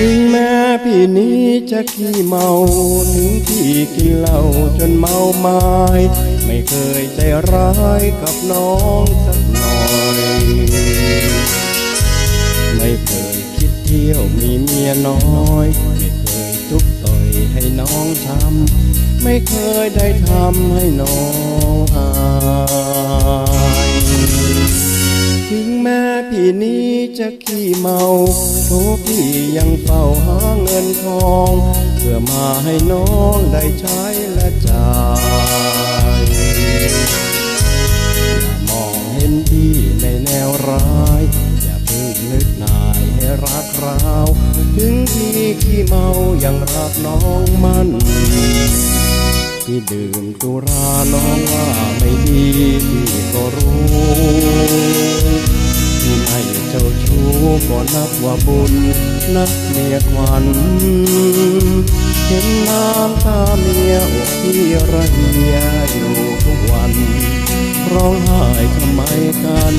ถึงแม้พี่นี้จะขี้เมา ถึงพี่กินเหล้าจนเมาไม้ไม่เคยใจร้ายกับน้องสักหน่อย ไม่เคยคิดเที่ยวมีเมียน้อย ไม่เคยทุกต่อยให้น้องช้ำไม่เคยได้ทำให้น้องอาย ถึงแม้พี่นี้จะขี้เมาโทพี่ยังเฝ้าหาเงินทอง เพื่อมาให้น้องได้ใช้และจ่ายอย่ามองเห็นพี่ในแนวร้าย อย่าเพิ่งนึกนายให้รักเราว ถึงพี่ขี้เมายังรักน้องมันที่ดื่มตุราน้องว่าไม่ดี นับว่าบุญนักเมียควันเห็นน้ำตาเมียอกที่ระเหียอยู่ทุกวัน ร้องไห้ทำไมกัน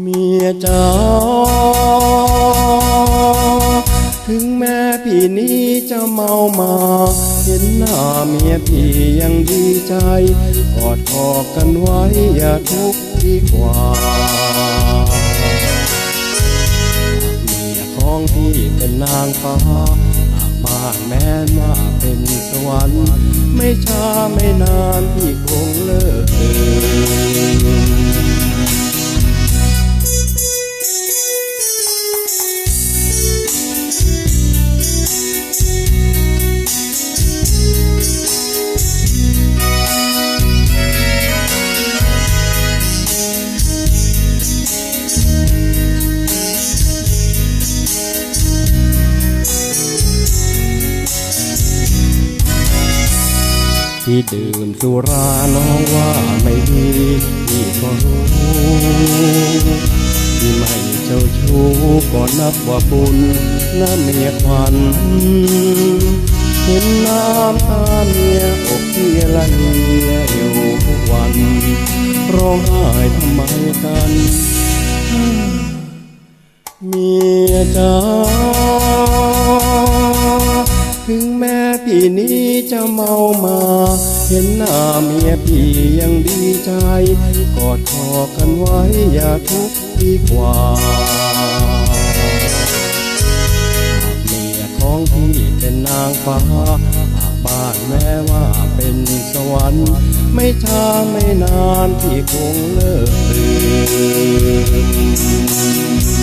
เมียจ๋าถึงแม้พี่นี้จะเมามา เห็นหน้าเมียพี่ยังดีใจ กอดคอกันไว้อย่าทุกข์ดีกว่า แม้นว่าเป็นสวรรค์ ไม่ช้าไม่นานพี่คงเลิกดื่ม ที่ดื่มสุราน้องว่าไม่ดีพี่ก็รู้ที่ไม่เจ้าชู้ก็นับว่าบุญนะเมียควันเห็นน้ำตาเมียอกที่ละเนียอยู่ทุกวันร้องไห้ทำไมกันเมียจ๋าถึงแม้ พี่นี้จะเมามา เห็นหน้าเมียพี่ยังดีใจ กอดคอกันไว้อย่าทุกข์ดีกว่าเมียของพี่เป็นนางฟ้าบ้านแม้ว่าเป็นสวรรค์ ไม่ช้าไม่นานพี่คงเลิกลืม